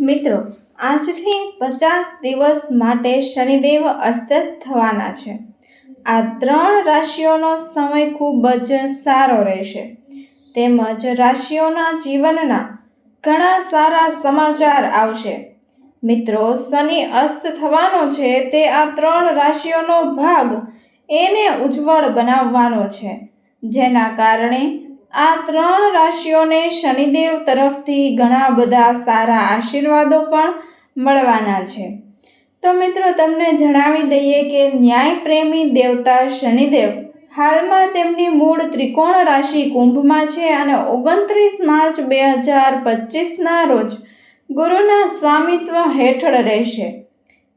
મિત્રો, આજથી પચાસ દિવસ માટે શનિદેવ અસ્ત થવાના છે. આ ત્રણ રાશિઓનો સમય ખૂબ જ સારો રહેશે. તેમજ રાશિઓના જીવનના ઘણા સારા સમાચાર આવશે. મિત્રો, શનિ અસ્ત થવાનો છે તે આ ત્રણ રાશિઓનો ભાગ એને ઉજ્જવળ બનાવવાનો છે. જેના કારણે આ ત્રણ રાશિઓને શનિદેવ તરફથી ઘણા બધા સારા આશીર્વાદો પણ મળવાના છે. તો મિત્રો, તમને જણાવી દઈએ કે ન્યાય પ્રેમી દેવતા શનિદેવ હાલમાં તેમની મૂળ ત્રિકોણ રાશિ કુંભમાં છે અને ઓગણત્રીસ માર્ચ બે હજાર પચીસના રોજ ગુરુના સ્વામિત્વ હેઠળ રહેશે.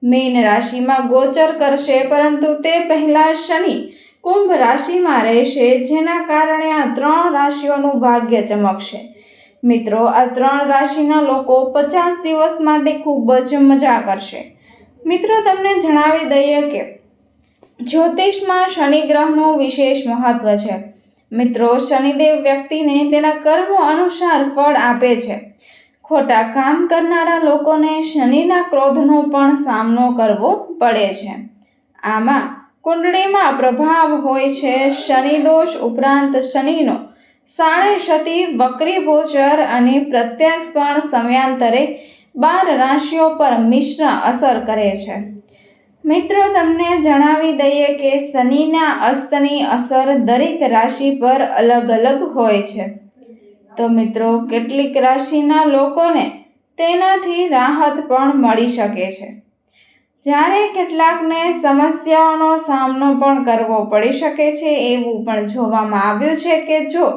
મીન રાશિમાં ગોચર કરશે, પરંતુ તે પહેલાં શનિ કુંભ રાશિમાં રહેશે, જેના કારણે આ ત્રણ રાશિઓનું ભાગ્ય ચમકશે. મિત્રો, આ ત્રણ રાશિના લોકો પચાસ દિવસ માટે ખૂબ જ મજા કરશે. મિત્રો, તમને જણાવી દઈએ કે જ્યોતિષમાં શનિ ગ્રહનું વિશેષ મહત્વ છે. મિત્રો, શનિદેવ વ્યક્તિને તેના કર્મો અનુસાર ફળ આપે છે. ખોટા કામ કરનારા લોકોને શનિના ક્રોધનો પણ સામનો કરવો પડે છે. આમાં કુંડળીમાં પ્રભાવ હોય છે, શનિ દોષ ઉપરાંત શનિનો. સાડે શતી, વક્રી ગોચર અને પ્રત્યક્ષ પણ સમયાંતરે બાર રાશિઓ પર મિશ્ર અસર કરે છે. મિત્રો, તમને જણાવી દઈએ કે શનિના અસ્તની અસર દરેક રાશિ પર અલગ અલગ હોય છે. તો મિત્રો, કેટલીક રાશિના લોકોને તેનાથી રાહત પણ મળી શકે છે. જ્યારે કેટલાકને સમસ્યાઓનો સામનો પણ કરવો પડી શકે છે, એવું પણ જોવામાં આવ્યું છે કે જો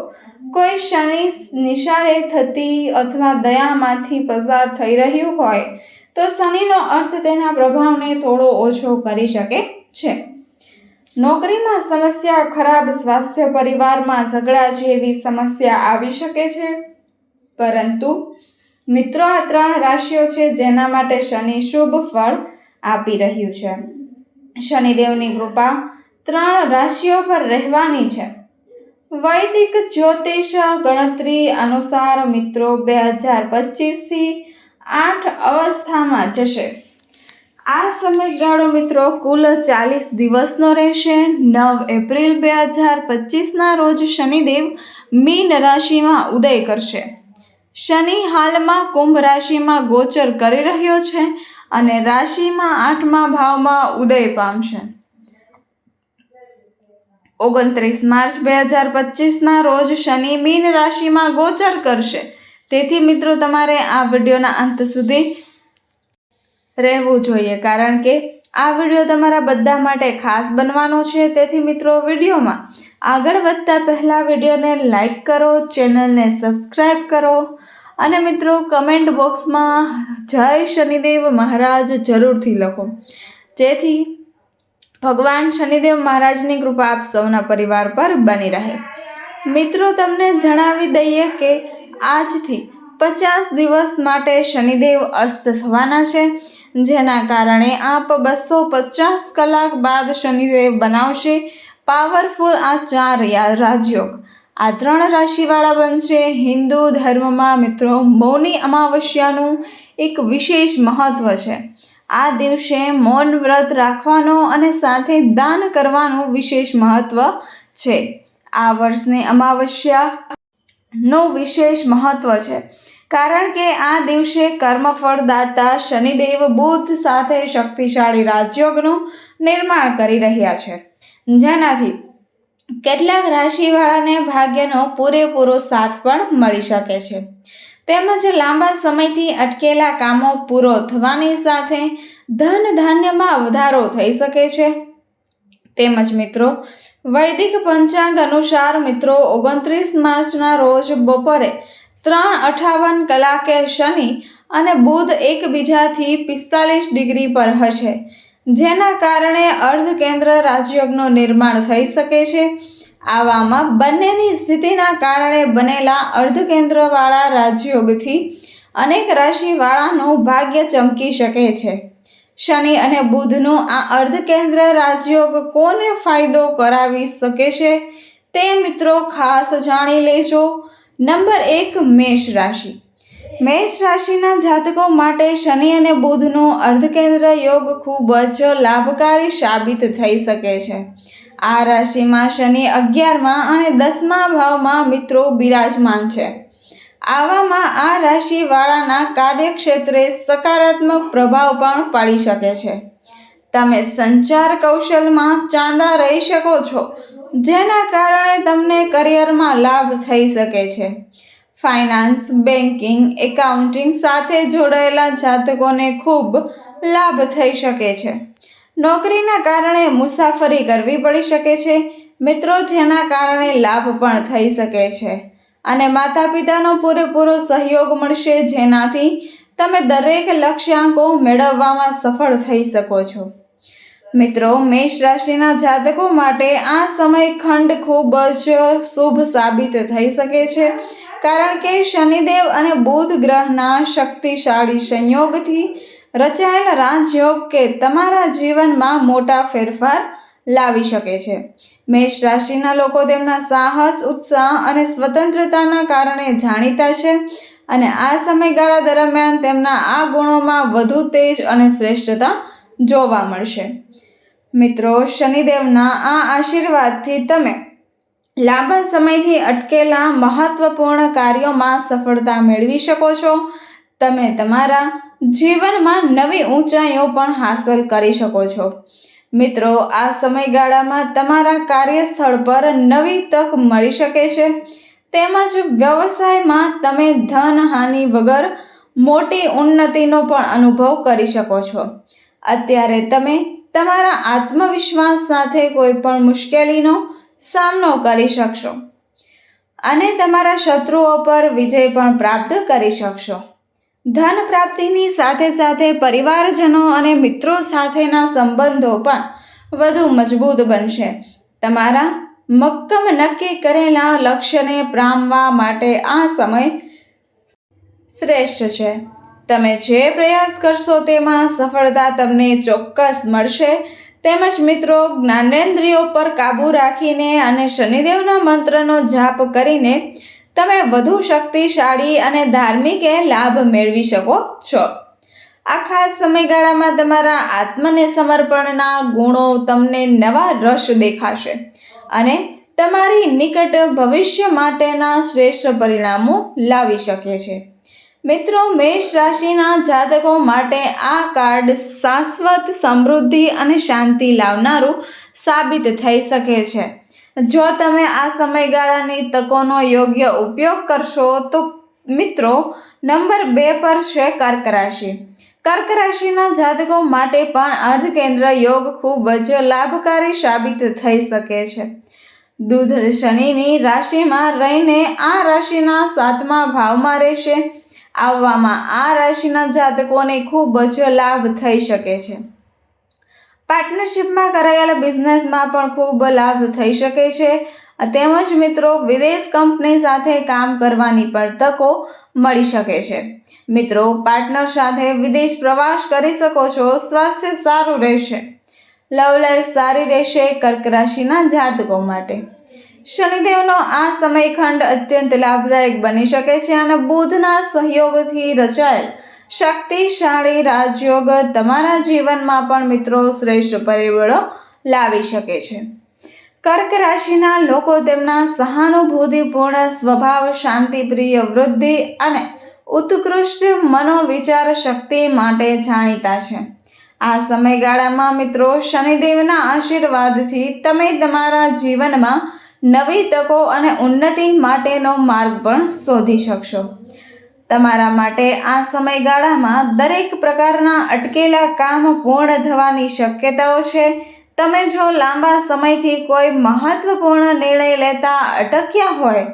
કોઈ શનિ નિશાળે થતી અથવા દયામાંથી પસાર થઈ રહ્યું હોય, તો શનિનો અર્થ તેના પ્રભાવને થોડો ઓછો કરી શકે છે. નોકરીમાં સમસ્યા ખરાબ સ્વાસ્થ્ય પરિવારમાં ઝઘડા જેવી સમસ્યા આવી શકે છે. પરંતુ મિત્રો, આ ત્રણ રાશિઓ છે જેના માટે શનિ શુભ ફળ આપી રહ્યું છે. શનિદેવની કૃપા ત્રણ રાશિઓ પર રહેવાની છે. વૈદિક, જ્યોતિષ, ગણતરી અનુસાર મિત્રો બે હજાર પચીસથી આઠ અવસ્થામાં જશે. આ સમયગાળો મિત્રો કુલ ચાલીસ દિવસનો રહેશે. નવ એપ્રિલ બે હજાર પચીસના રોજ શનિદેવ મીન રાશિમાં ઉદય કરશે. શનિ હાલમાં કુંભ રાશિમાં ગોચર કરી રહ્યો છે. અને રાશિમાં આઠમા ભાવમાં ઉદય પામશે. ઓગણત્રીસ માર્ચ બે હજાર પચીસના રોજ શનિ મીન રાશિમાં ગોચર કરશે. તેથી મિત્રો તમારે આ વિડીયોના અંત સુધી રહેવું જોઈએ, કારણ કે આ વીડિયો તમારા બધા માટે ખાસ બનવાનો છે. તેથી મિત્રો વિડીયોમાં આગળ વધતા પહેલાં વિડીયોને લાઈક કરો, ચેનલને સબસ્ક્રાઈબ કરો અને મિત્રો કમેન્ટ બોક્સમાં જય શનિદેવ મહારાજ જરૂરથી લખો. જેથી ભગવાન શનિદેવ મહારાજની કૃપા આપ સૌના પરિવાર પર બની રહે. મિત્રો, તમને જણાવી દઈએ કે આજથી પચાસ દિવસ માટે શનિદેવ અસ્ત થવાના છે, જેના કારણે આપ બસો પચાસ કલાક બાદ શનિદેવ બનાવશે. પાવરફુલ આ ચાર રાજયોગ. આ ત્રણ રાશિવાળા બનશે. હિન્દુ ધર્મમાં મિત્રો મૌની અમાવસ્યાનું એક વિશેષ મહત્વ છે. આ દિવસે મૌન વ્રત રાખવાનો અને સાથે દાન કરવાનું વિશેષ મહત્વ છે. આ વર્ષની અમાવસ્યાનો વિશેષ મહત્વ છે. કારણ કે આ દિવસે કર્મફળદાતા શનિદેવ બુદ્ધ સાથે શક્તિશાળી રાજયોગનું નિર્માણ કરી રહ્યા છે. જેનાથી કેટલાક રાશિવાળાને ભાગ્યનો પૂરેપૂરો સાથ પણ મળી શકે છે. તેમજ લાંબા સમયથી અટકેલા કામો પૂરો થવાની સાથે ધન ધાન્યમાં વધારો થઈ શકે છે. તેમજ મિત્રો, વૈદિક પંચાંગ અનુસાર મિત્રો, ઓગણત્રીસ માર્ચના રોજ બપોરે ત્રણ અઠાવન કલાકે શનિ અને બુધ એકબીજાથી પિસ્તાલીસ ડિગ્રી પર હશે. જેના કારણે અર્ધ કેન્દ્ર રાજયોગનું નિર્માણ થઈ શકે છે. આવામાં બંનેની સ્થિતિના કારણે બનેલા અર્ધકેન્દ્રવાળા રાજયોગથી અનેક રાશિવાળાનું ભાગ્ય ચમકી શકે છે. શનિ અને બુધનું આ અર્ધકેન્દ્ર રાજયોગ કોને ફાયદો કરાવી શકે છે તે મિત્રો ખાસ જાણી લેજો. નંબર એક મેષ રાશિ. મેષ રાશિના જાતકો માટે શનિ અને બુધનો અર્ધકેન્દ્ર યોગ ખૂબ જ લાભકારી સાબિત થઈ શકે છે. આ રાશિમાં શનિ અગિયારમાં અને દસમા ભાવમાં મિત્રો બિરાજમાન છે. આવામાં આ રાશિવાળાના કાર્યક્ષેત્રે સકારાત્મક પ્રભાવ પણ પાડી શકે છે. તમે સંચાર કૌશલમાં ચાંદા રહી શકો છો, જેના કારણે તમને કરિયરમાં લાભ થઈ શકે છે. ફાઇનાન્સ બેન્કિંગ એકાઉન્ટિંગ સાથે જોડાયેલા જાતકોને ખૂબ લાભ થઈ શકે છે. નોકરીના કારણે મુસાફરી કરવી પડી શકે છે. મિત્રો, જેના કારણે લાભ પણ થઈ શકે છે. અને માતા પિતાનો પૂરેપૂરો સહયોગ મળશે જેનાથી તમે દરેક લક્ષ્યાંકો મેળવવામાં સફળ થઈ શકો છો. મિત્રો, મેષ રાશિના જાતકો માટે આ સમય ખંડ ખૂબ જ શુભ સાબિત થઈ શકે છે. કારણ કે શનિદેવ અને બુધ ગ્રહના શક્તિશાળી સંયોગથી રચાયેલ રાજયોગ કે તમારા જીવનમાં મોટા ફેરફાર લાવી શકે છે. મેષ રાશિના લોકો તેમના સાહસ, ઉત્સાહ અને સ્વતંત્રતાના કારણે જાણીતા છે અને આ સમયગાળા દરમિયાન તેમના આ ગુણોમાં વધુ તેજ અને શ્રેષ્ઠતા જોવા મળશે. મિત્રો, શનિદેવના આ આશીર્વાદથી તમે લાંબા સમયથી અટકેલા મહત્વપૂર્ણ કાર્યોમાં સફળતા મેળવી શકો છો. તમે તમારા જીવનમાં નવી ઊંચાઈઓ પણ હાંસલ કરી શકો છો. મિત્રો, આ સમયગાળામાં તમારા કાર્યસ્થળ પર નવી તક મળી શકે છે. તેમજ વ્યવસાયમાં તમે ધનહાનિ વગર મોટી ઉન્નતિનો પણ અનુભવ કરી શકો છો. અત્યારે તમે તમારા આત્મવિશ્વાસ સાથે કોઈ પણ મુશ્કેલીનો સામનો કરી શકશો. અને તમારા શત્રુઓ પર વિજય પણ પ્રાપ્ત કરી શકશો. ધન પ્રાપ્તિની સાથે સાથે પરિવારજનો અને મિત્રો સાથેના સંબંધો પણ વધુ મજબૂત બનશે. તમારા મક્કમ નક્કી કરેલા લક્ષ્યને પ્રામવા માટે આ સમય શ્રેષ્ઠ છે. તમે જે પ્રયાસ કરશો તેમાં સફળતા તમને ચોક્કસ મળશે. તેમજ મિત્રો જ્ઞાનેન્દ્રિયો પર કાબૂ રાખીને અને શનિદેવના મંત્રનો જાપ કરીને તમે વધુ શક્તિશાળી અને ધાર્મિક લાભ મેળવી શકો છો. આ ખાસ સમયગાળામાં તમારા આત્મને સમર્પણના ગુણો તમને નવા રસ દેખાશે અને તમારી નિકટ ભવિષ્ય માટેના શ્રેષ્ઠ પરિણામો લાવી શકે છે. મિત્રો, મેષ રાશિના જાતકો માટે આ કાર્ડ શાશ્વત સમૃદ્ધિ અને શાંતિ લાવનારું સાબિત થઈ શકે છે. જો તમે આ સમયગાળાની તકોનો યોગ્ય ઉપયોગ કરશો, તો મિત્રો, નંબર બે પર છે કર્ક રાશિ. કર્ક રાશિના જાતકો માટે પણ અર્ધકેન્દ્ર યોગ ખૂબ જ લાભકારી સાબિત થઈ શકે છે. દૂધ શનિની રાશિમાં રહીને આ રાશિના સાતમા ભાવમાં રહેશે. આવવામાં આ રાશિના જાતકોને ખૂબ જ લાભ થઈ શકે છે. પાર્ટનરશિપમાં કરાયેલા બિઝનેસમાં પણ ખૂબ લાભ થઈ શકે છે. તેમજ મિત્રો, વિદેશ કંપની સાથે કામ કરવાની પણ તકો મળી શકે છે. મિત્રો પાર્ટનર સાથે વિદેશ પ્રવાસ કરી શકો છો, સ્વાસ્થ્ય સારું રહેશે. લવ લાઈફ સારી રહેશે કર્ક રાશિના જાતકો માટે. શનિદેવનો આ સમયખંડ અત્યંત લાભદાયક બની શકે છે અને બુધના સહયોગથી રચાયેલ શક્તિશાળી રાજયોગ તમારા જીવનમાં પણ મિત્રો શ્રેષ્ઠ પરિબળો લાવી શકે છે. કર્ક રાશિના લોકો તેમના સહાનુભૂતિપૂર્ણ સ્વભાવ, શાંતિપ્રિય વૃદ્ધિ અને ઉત્કૃષ્ટ મનોવિચાર શક્તિ માટે જાણીતા છે. આ સમયગાળામાં મિત્રો શનિદેવના આશીર્વાદથી તમે તમારા જીવનમાં નવી તકો અને ઉન્નતિ માટેનો માર્ગ પણ શોધી શકશો. તમારા માટે આ સમયગાળામાં દરેક પ્રકારના અટકેલા કામ પૂર્ણ થવાની શક્યતાઓ છે. તમે જો લાંબા સમયથી કોઈ મહત્વપૂર્ણ નિર્ણય લેતા અટક્યા હોય,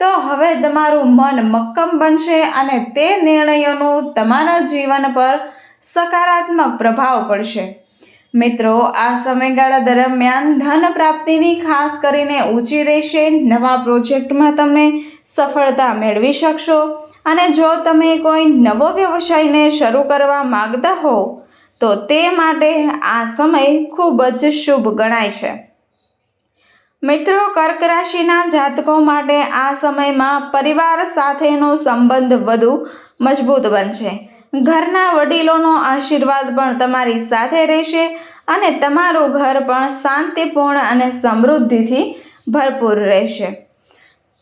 તો હવે તમારું મન મક્કમ બનશે અને તે નિર્ણયોનું તમારા જીવન પર સકારાત્મક પ્રભાવ પડશે. મિત્રો, આ સમયગાળા દરમિયાન ધન પ્રાપ્તિની ખાસ કરીને ઊંચી રહેશે નવા પ્રોજેક્ટમાં તમે સફળતા મેળવી શકશો. અને જો તમે કોઈ નવો વ્યવસાયને શરૂ કરવા માગતા હો, તો તે માટે આ સમય ખૂબ જ શુભ ગણાય છે. મિત્રો, કર્ક રાશિના જાતકો માટે આ સમયમાં પરિવાર સાથેનો સંબંધ વધુ મજબૂત બનશે. ઘરના વડીલોનો આશીર્વાદ પણ તમારી સાથે રહેશે અને તમારું ઘર પણ શાંતિપૂર્ણ અને સમૃદ્ધિથી ભરપૂર રહેશે.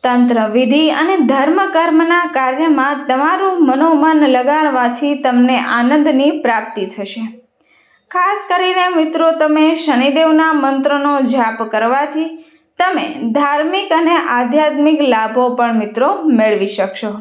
તંત્ર, વિધિ અને ધર્મ કર્મના કાર્યમાં તમારું મનોમન લગાડવાથી તમને આનંદની પ્રાપ્તિ થશે. ખાસ કરીને મિત્રો, તમે શનિદેવના મંત્રનો જાપ કરવાથી તમે ધાર્મિક અને આધ્યાત્મિક લાભો પણ મિત્રો મેળવી શકશો.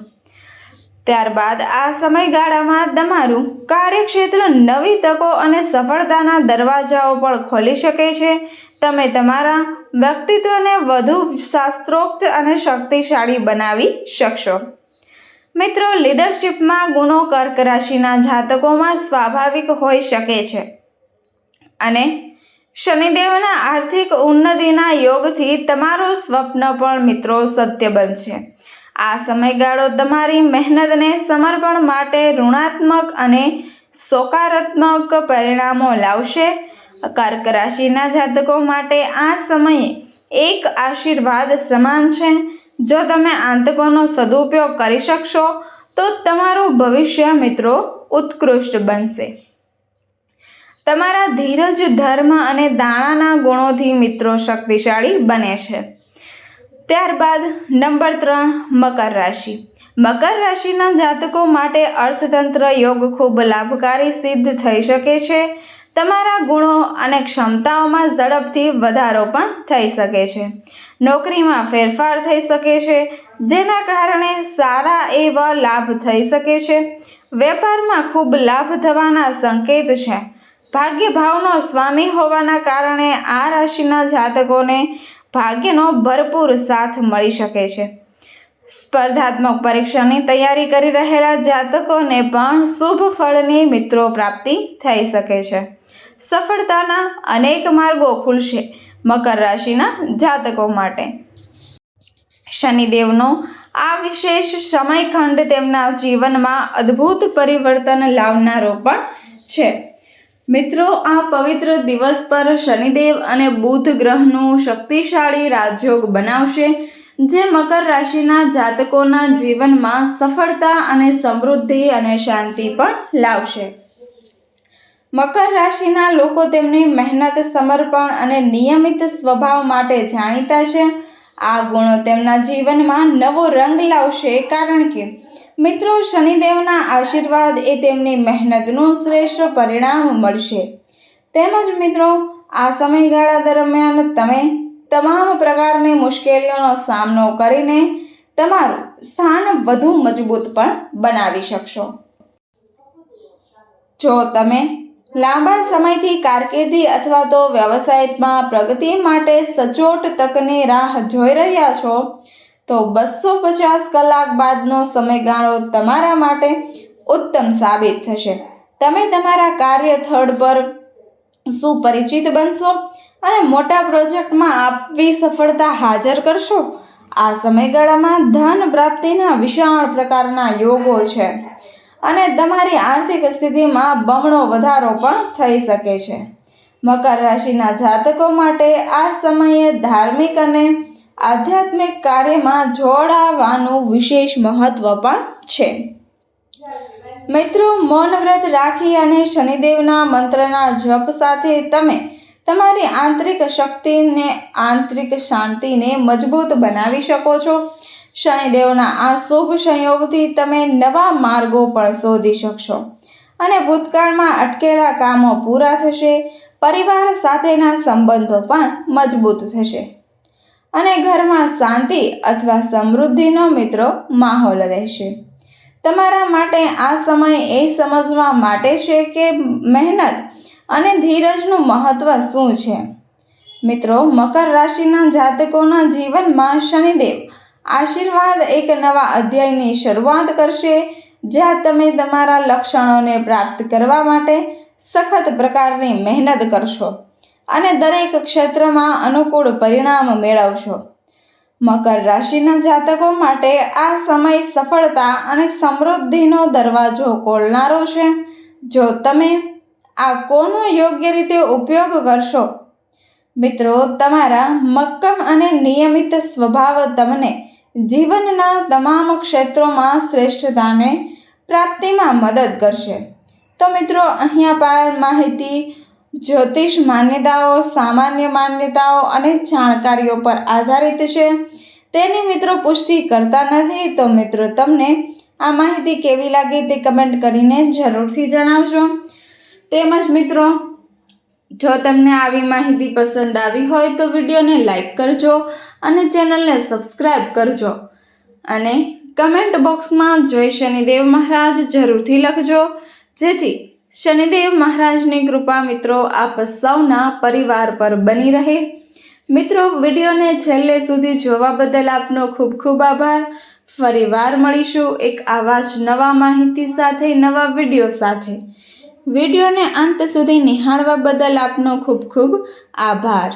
ત્યારબાદ આ સમયગાળામાં તમારું કાર્યક્ષેત્ર નવી તકો અને સફળતાના દરવાજાઓ પણ ખોલી શકે છે. તમે તમારા વ્યક્તિત્વને વધુ શાસ્ત્રોક્ત અને શક્તિશાળી બનાવી શકશો. મિત્રો લીડરશિપમાં ગુણો કર્ક રાશિના જાતકોમાં સ્વાભાવિક હોઈ શકે છે અને શનિદેવના આર્થિક ઉન્નતિના યોગથી તમારું સ્વપ્ન પણ મિત્રો સત્ય બનશે. આ સમયગાળો તમારી મહેનતને સમર્પણ માટે ઋણાત્મક અને સોકારાત્મક પરિણામો લાવશે. કર્ક રાશિના જાતકો માટે આ સમયે એક આશીર્વાદ સમાન છે. જો તમે આંતકોનો સદુપયોગ કરી શકશો, તો તમારું ભવિષ્ય મિત્રો ઉત્કૃષ્ટ બનશે. તમારા ધીરજ, ધર્મ અને દાણાના ગુણોથી મિત્રો શક્તિશાળી બને છે. ત્યારબાદ નંબર ત્રણ, મકર રાશિ. મકર રાશિના જાતકો માટે અર્થતંત્ર યોગ ખૂબ લાભકારી સિદ્ધ થઈ શકે છે. તમારા ગુણો અને ક્ષમતાઓમાં ઝડપથી વધારો પણ થઈ શકે છે. નોકરીમાં ફેરફાર થઈ શકે છે, જેના કારણે સારા એવા લાભ થઈ શકે છે. વેપારમાં ખૂબ લાભ થવાના સંકેત છે. ભાગ્ય ભાવનો સ્વામી હોવાના કારણે આ રાશિના જાતકોને ભાગ્યનો ભરપૂર સાથ મળી શકે છે. સ્પર્ધાત્મક પરીક્ષાની તૈયારી કરી રહેલા જાતકોને પણ શુભ ફળની મિત્રો પ્રાપ્તિ થઈ શકે છે. સફળતાના અનેક માર્ગો ખુલશે મકર રાશિના જાતકો માટે. શનિદેવનો આ વિશેષ સમયખંડ તેમના જીવનમાં અદ્ભુત પરિવર્તન લાવનારો પણ છે. મિત્રો, આ પવિત્ર દિવસ પર શનિદેવ અને બુધ ગ્રહનું શક્તિશાળી રાજયોગ બનાવશે, જે મકર રાશિના જાતકોના જીવનમાં સફળતા અને સમૃદ્ધિ અને શાંતિ પણ લાવશે. મકર રાશિના લોકો તેમની મહેનત, સમર્પણ અને નિયમિત સ્વભાવ માટે જાણીતા છે. આ ગુણો તેમના જીવનમાં નવો રંગ લાવશે કારણ કે મિત્રો, શનિદેવના આશીર્વાદ એ તેમની મહેનતનું શ્રેષ્ઠ પરિણામ મળશે. તેમજ મિત્રો, આ સમયગાળા દરમિયાન તમે તમામ પ્રકારની મુશ્કેલીઓનો સામનો કરીને તમારું સ્થાન વધુ મજબૂત પણ બનાવી શકશો. જો તમે લાંબા સમયથી કારકિર્દી અથવા તો વ્યવસાયમાં પ્રગતિ માટે સચોટ તકની રાહ જોઈ રહ્યા છો તો બસો પચાસ કલાક બાદનો સમયગાળો તમારા માટે ઉત્તમ સાબિત થશે. તમે તમારા કાર્યથળ પર સુપરિચિત બનશો અને મોટા પ્રોજેક્ટમાં આપવી સફળતા હાજર કરશો. આ સમયગાળામાં ધન પ્રાપ્તિના વિશાળ પ્રકારના યોગો છે અને તમારી આર્થિક સ્થિતિમાં બમણો વધારો પણ થઈ શકે છે. મકર રાશિના જાતકો માટે આ સમયે ધાર્મિક અને આધ્યાત્મિક કાર્યમાં જોડાવાનું વિશેષ મહત્વ પણ છે. મિત્રો, મૌન વ્રત રાખી અને શનિદેવના મંત્રના જપ સાથે તમે તમારી આંતરિક શક્તિને, આંતરિક શાંતિને મજબૂત બનાવી શકો છો. શનિદેવના આ શુભ સંયોગથી તમે નવા માર્ગો પણ શોધી શકશો અને ભૂતકાળમાં અટકેલા કામો પૂરા થશે. પરિવાર સાથેના સંબંધો પણ મજબૂત થશે. અને ઘરમાં શાંતિ અથવા સમૃદ્ધિનો મિત્રો માહોલ રહેશે. તમારા માટે આ સમય એ સમજવા માટે છે કે મહેનત અને ધીરજનું મહત્વ શું છે? મિત્રો, મકર રાશિના જાતકોના જીવનમાં શનિદેવ આશીર્વાદ એક નવા અધ્યાયની શરૂઆત કરશે, જ્યાં તમે તમારા લક્ષણોને પ્રાપ્ત કરવા માટે સખત પ્રકારની મહેનત કરશો. અને દરેક ક્ષેત્રમાં અનુકૂળ પરિણામ મેળવશો. મકર રાશિના જાતકો માટે આ સમય સફળતા અને સમૃદ્ધિનો દરવાજો ખોલનારો છે. જો તમે આ કોનો યોગ્ય રીતે ઉપયોગ કરશો? મિત્રો, તમારા મક્કમ અને નિયમિત સ્વભાવ તમને જીવનના તમામ ક્ષેત્રોમાં શ્રેષ્ઠતાને પ્રાપ્તિમાં મદદ કરશે. તો મિત્રો, અહીંયા પાર માહિતી જ્યોતિષ માન્યતાઓ, સામાન્ય માન્યતાઓ અને જાણકારીઓ પર આધારિત છે. તેની મિત્રો પુષ્ટિ કરતા નથી તો મિત્રો તમને આ માહિતી કેવી લાગી તે કમેન્ટ કરીને જરૂરથી જણાવજો. તેમજ મિત્રો, જો તમને આવી માહિતી પસંદ આવી હોય તો વિડીયોને લાઈક કરજો અને ચેનલને સબસ્ક્રાઈબ કરજો. અને કમેન્ટ બોક્સમાં જય શનિદેવ મહારાજ જરૂરથી લખજો. જેથી શનિદેવ મહારાજની કૃપા મિત્રો આપ સૌના પરિવાર પર બની રહે. મિત્રો, વિડીયોને છેલ્લે સુધી જોવા બદલ આપનો ખૂબ ખૂબ આભાર. ફરી વાર મળીશું એક આવા જ નવા માહિતી સાથે, નવા વીડિયો સાથે. વિડીયોને અંત સુધી નિહાળવા બદલ આપનો ખૂબ ખૂબ આભાર.